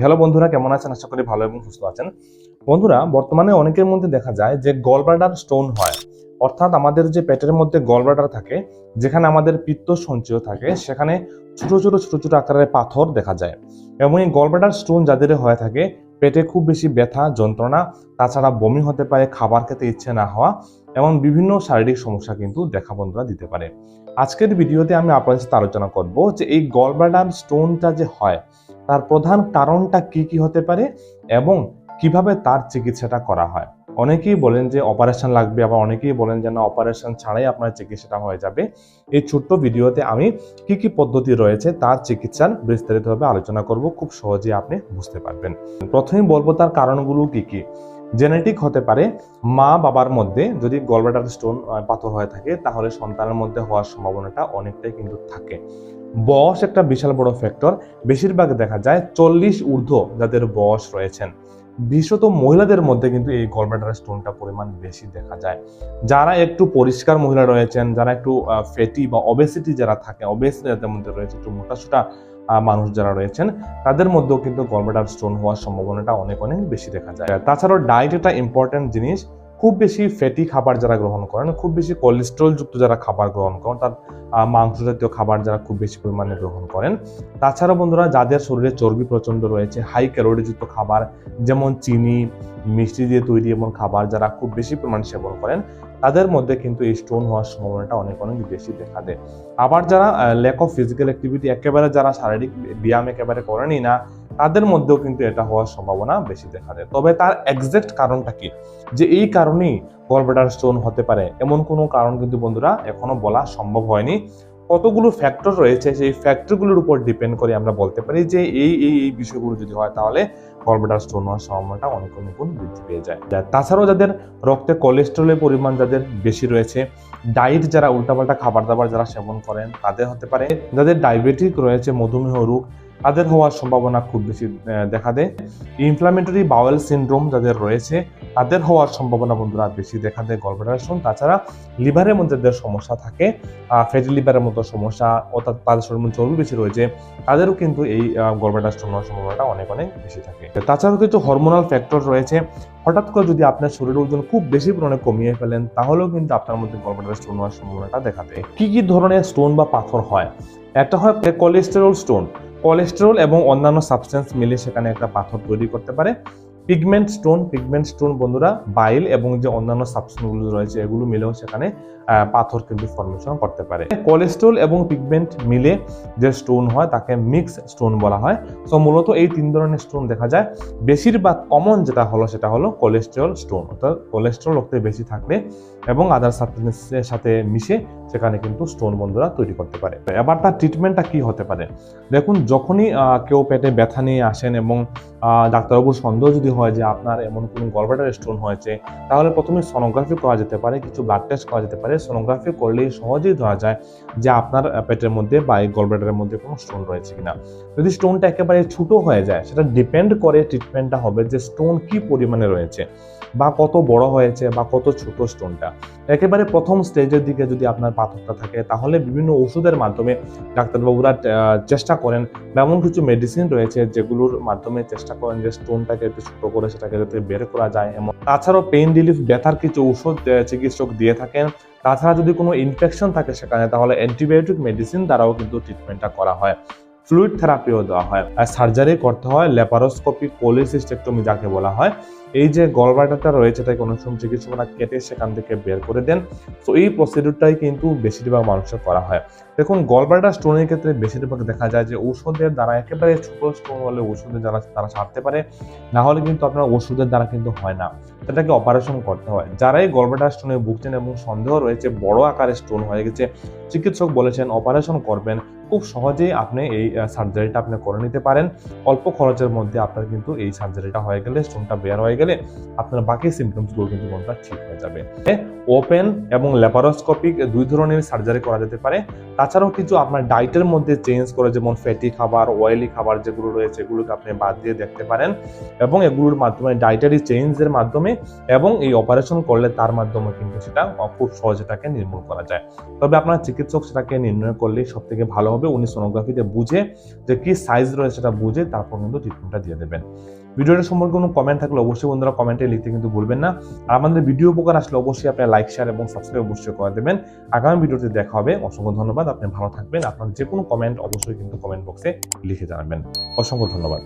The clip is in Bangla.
হ্যালো বন্ধুরা, কেমন আছেন? আশা করি ভালো এবং সুস্থ আছেন। বন্ধুরা, বর্তমানে অনেকের মধ্যে দেখা যায় যে গলব্লাডার স্টোন হয়। অর্থাৎ আমাদের যে পেটের মধ্যে গলব্লাডার থাকে, যেখানে আমাদের পিত্ত সঞ্চয় থাকে, সেখানে ছোট ছোট ছোট ছোট আকারের পাথর দেখা যায়। এবং এই গলব্লাডার স্টোন যাদের হয়ে থাকে, পেটে খুব বেশি ব্যথা, যন্ত্রণা, তাছাড়া বমি হতে পারে, খাবার খেতে ইচ্ছে না হওয়া, এবং বিভিন্ন শারীরিক সমস্যা কিন্তু দেখা বন্ধুরা দিতে পারে। আজকের ভিডিওতে আমি আপনাদের সাথে আলোচনা করব যে এই গলব্লাডার স্টোনটা যে হয় তার প্রধান কারণটা কি কি হতে পারে এবং কীভাবে তার চিকিৎসাটা করা হয়? অনেকেই বলেন যে অপারেশন লাগবে, আবার অনেকেই বলেন যে না, অপারেশন ছাড়াই আপনার চিকিৎসাটা হয়ে যাবে। এই ছোট্ট ভিডিওতে আমি কি কি পদ্ধতি রয়েছে তার চিকিৎসার বিস্তারিতভাবে আলোচনা করব, খুব সহজেই আপনি বুঝতে পারবেন। প্রথমেই বলব তার কারণগুলো কি কি। জেনেটিক হতে পারে মা বাবার মধ্যে যদি গলব্লাডার স্টোন পাথর হয়ে থাকে, তাহলে সন্তানের মধ্যে হওয়ার সম্ভাবনাটা অনেকটাই কিন্তু থাকে। বয়স একটা বিশাল বড় ফ্যাক্টর বেশিরভাগ দেখা যায় চল্লিশ ঊর্ধ্ব যাদের বয়স রয়েছেন। বিশেষত মহিলাদের মধ্যে কিন্তু এই গলব্লাডার স্টোনটা পরিমাণ বেশি দেখা যায়। যারা একটু পরিষ্কার মহিলা রয়েছেন, যারা একটু ফ্যাটি বা অবেসিটি যারা থাকে অবেসিটি যাদের মধ্যে রয়েছে, একটু মোটাসোটা মানুষ যারা রয়েছেন, তাদের মধ্যেও কিন্তু গলব্লাডার স্টোন হওয়ার সম্ভাবনাটা অনেক অনেক বেশি দেখা যায়। তাছাড়াও ডায়েট একটা ইম্পর্টেন্ট জিনিস খুব বেশি ফ্যাটি খাবার যারা গ্রহণ করেন, খুব বেশি কোলেস্ট্রল যুক্ত যারা খাবার গ্রহণ করেন তার মাংস জাতীয় খাবার যারা খুব বেশি পরিমাণে গ্রহণ করেন। তাছাড়া বন্ধুরা, যাদের শরীরে চর্বি প্রচণ্ড রয়েছে হাই ক্যালোরিযুক্ত খাবার, যেমন চিনি, মিষ্টি দিয়ে তৈরি এমন খাবার যারা খুব বেশি পরিমাণে সেবন করেন, তাদের মধ্যে কিন্তু এই স্টোন হওয়ার সম্ভাবনাটা অনেক অনেক বেশি দেখা দেয়। আবার যারা ল্যাক অফ ফিজিক্যাল অ্যাক্টিভিটি একেবারে যারা শারীরিক ব্যায়াম একেবারে করেনি না তাদের মধ্যেও কিন্তু এটা হওয়ার সম্ভাবনা বেশি দেখা দেয়। তবে তার এক্সাক্ট কারণটা কি? যে এই কারণেই গলব্লাডার স্টোন হতে পারে। এমন কোনো কারণ কিন্তু বন্ধুরা এখনও বলা সম্ভব হয়নি। কতগুলো ফ্যাক্টর রয়েছে, সেই ফ্যাক্টরগুলোর উপর ডিপেন্ড করে আমরা বলতে পারি যে এই এই এই বিষয়গুলো যদি হয় তাহলে গলব্লাডার স্টোন হওয়ার সম্ভাবনাটা অনেক গুণ বৃদ্ধি পেয়ে যায়। তাছাড়াও যাদের রক্তে কোলেস্ট্রলের পরিমাণ যাদের বেশি রয়েছে ডায়েট যারা উল্টাপাল্টা খাবার দাবার যারা সেবন করেন, তাদের হতে পারে। যাদের ডায়াবেটিক রয়েছে, মধুমেহ রোগ তাদের হওয়ার সম্ভাবনা খুব বেশি দেখা দেয়। ইনফ্লামেটরি বাওয়েল সিনড্রোম যাদের রয়েছে, তাদের হওয়ার সম্ভাবনা বন্ধুরা বেশি দেখা দেয় গলব্লাডার স্টোন তাছাড়া লিভারের মধ্যে যাদের সমস্যা থাকে ফ্যাটি লিভারের মতো সমস্যা, অর্থাৎ তাদের চর্বি বেশি রয়েছে, তাদেরও কিন্তু এই গলব্লাডার স্টোন হওয়ার সম্ভাবনাটা অনেক অনেক বেশি থাকে। তাছাড়াও কিছু হরমোনাল ফ্যাক্টর রয়েছে। হঠাৎ করে যদি আপনার শরীরের ওজন খুব বেশি পরিমাণে কমিয়ে ফেলেন, তাহলেও কিন্তু আপনার মধ্যে গলব্লাডার স্টোন হওয়ার সম্ভাবনাটা দেখা দেয়। কি কি ধরনের স্টোন বা পাথর হয়? একটা হয় কোলেস্টেরল স্টোন কোলেস্টেরল এবং অন্যান্য সাবস্টেন্স মিলে সেখানে একটা পাথর তৈরি করতে পারে। পিগমেন্ট স্টোন পিগমেন্ট স্টোন বন্ধুরা বাইল এবং যে অন্যান্য সাবস্টেন্সগুলো রয়েছে, এগুলো মিলেও সেখানে পাথর কিন্তু ফর্মেশন করতে পারে। কোলেস্ট্রল এবং পিগমেন্ট মিলে যে স্টোন হয়, তাকে মিক্স স্টোন বলা হয়। সো মূলত এই তিন ধরনের স্টোন দেখা যায়। বেশিরভাগ কমন যেটা হলো, সেটা হলো কোলেস্ট্রল স্টোন অর্থাৎ কোলেস্ট্রল রক্তে বেশি থাকলে এবং আদার সাবস্টেন্সের সাথে মিশে সেখানে কিন্তু স্টোন বন্ধুরা তৈরি করতে পারে। এবার তার ট্রিটমেন্টটা কি হতে পারে? দেখুন, যখনই কেউ পেটে ব্যথা নিয়ে আসেন এবং ডাক্তারবাবুর সন্দেহ যদি হয় যে আপনার এমন কোনো গলব্লাডার স্টোন হয়েছে, তাহলে প্রথমে সোনোগ্রাফি করা যেতে পারে, কিছু ব্লাড টেস্ট করা যেতে পারে। সোনোগ্রাফি করলেই সহজেই ধরা যায় যে আপনার পেটের মধ্যে বা এই গলব্লাডারের মধ্যে কোনো স্টোন রয়েছে কিনা। যদি স্টোনটা একেবারে ছোটো হয়ে যায়, সেটা ডিপেন্ড করে ট্রিটমেন্টটা হবে যে স্টোন কি পরিমাণে রয়েছে, বা কত বড় হয়েছে, বা কত ছোট স্টোনটা একেবারে প্রথম স্টেজের দিকে যদি আপনার পাথরটা থাকে, তাহলে বিভিন্ন ওষুধের মাধ্যমে ডাক্তারবাবুরা চেষ্টা করেন এমন কিছু মেডিসিন রয়েছে যেগুলোর মাধ্যমে চেষ্টা করেন যে স্টোনটাকে একটু ছোট করে সেটাকে যাতে বের করা যায় এমন। তাছাড়াও পেইন রিলিফ ব্যথার কিছু ওষুধ চিকিৎসক দিয়ে থাকেন। তাছাড়া যদি কোনো ইনফেকশন থাকে সেখানে, তাহলে অ্যান্টিবায়োটিক মেডিসিন দ্বারাও কিন্তু ট্রিটমেন্টটা করা হয়। ফ্লুইড থেরাপিও দেওয়া হয়। আর সার্জারি করতে হয় ল্যাপারোস্কোপি কোলিসিস্টেক্টমি যাকে বলা হয়। এই যে গলব্লাডারটা রয়েছে এটাকে অনেক সময় চিকিৎসকরা কেটে সেখান থেকে বের করে দেন। তো এই প্রসিডিউরটাই কিন্তু বেশিরভাগ মানুষের করা হয়। দেখুন গলব্লাডার স্টোনের ক্ষেত্রে বেশিরভাগ দেখা যায় যে ঔষধের দ্বারা একেবারে ছোট স্টোন হলে ওষুধের দ্বারা তারা সারতে পারে। না হলে কিন্তু আপনার ওষুধের দ্বারা কিন্তু হয় না। সেটাকে অপারেশন করতে হয়। যারাই গলব্লাডার স্টোনে ভুগছেন এবং সন্দেহ রয়েছে, বড় আকারের স্টোন হয়ে গেছে, চিকিৎসক বলেছেন অপারেশন করবেন। খুব সহজেই আপনি এই সার্জারিটা আপনি করে নিতে পারেন। অল্প খরচের মধ্যে আপনার কিন্তু এই সার্জারিটা হয়ে গেলে স্টোনটা বেয়ার হয়ে গেলে আপনার বাকি সিমটমসগুলো কিন্তু মনটা ঠিক হয়ে যাবে। ওপেন এবং ল্যাপারোস্কোপিক দুই ধরনের সার্জারি করা যেতে পারে। তাছাড়াও কিছু আপনার ডায়েটের মধ্যে চেঞ্জ করে যেমন ফ্যাটি খাবার, অয়েলি খাবার যেগুলো রয়েছে, এগুলোকে আপনি বাদ দিয়ে দেখতে পারেন এবং এগুলোর মাধ্যমে ডায়েটারি চেঞ্জের মাধ্যমে এবং এই অপারেশন করলে তার মাধ্যমে কিন্তু সেটা খুব সহজে এটাকে নির্মূল করা যায়। তবে আপনার চিকিৎসক সেটাকে নির্ণয় করলে সব থেকে ভালো হবে। উনি সোনোগ্রাফিতে বুঝে যে কি সাইজ রয়েছে সেটা বুঝে তারপর কিন্তু ট্রিটমেন্টটা দিয়ে দেবেন। ভিডিওটা সম্পর্কে কোনো কমেন্ট থাকলে অবশ্যই বন্ধুরা কমেন্টে লিখতে কিন্তু ভুলবেন না। আর আমাদের ভিডিও উপকার আসলে অবশ্যই আপনি লাইক শেয়ার এবং সাবস্ক্রাইব অবশ্যই করে দেবেন। আগামী ভিডিওতে দেখা হবে। অসংখ্য ধন্যবাদ। আপনি ভালো থাকবেন। আপনার যে কোনো কমেন্ট অবশ্যই কিন্তু কমেন্ট বক্সে লিখে জানাবেন। অসংখ্য ধন্যবাদ।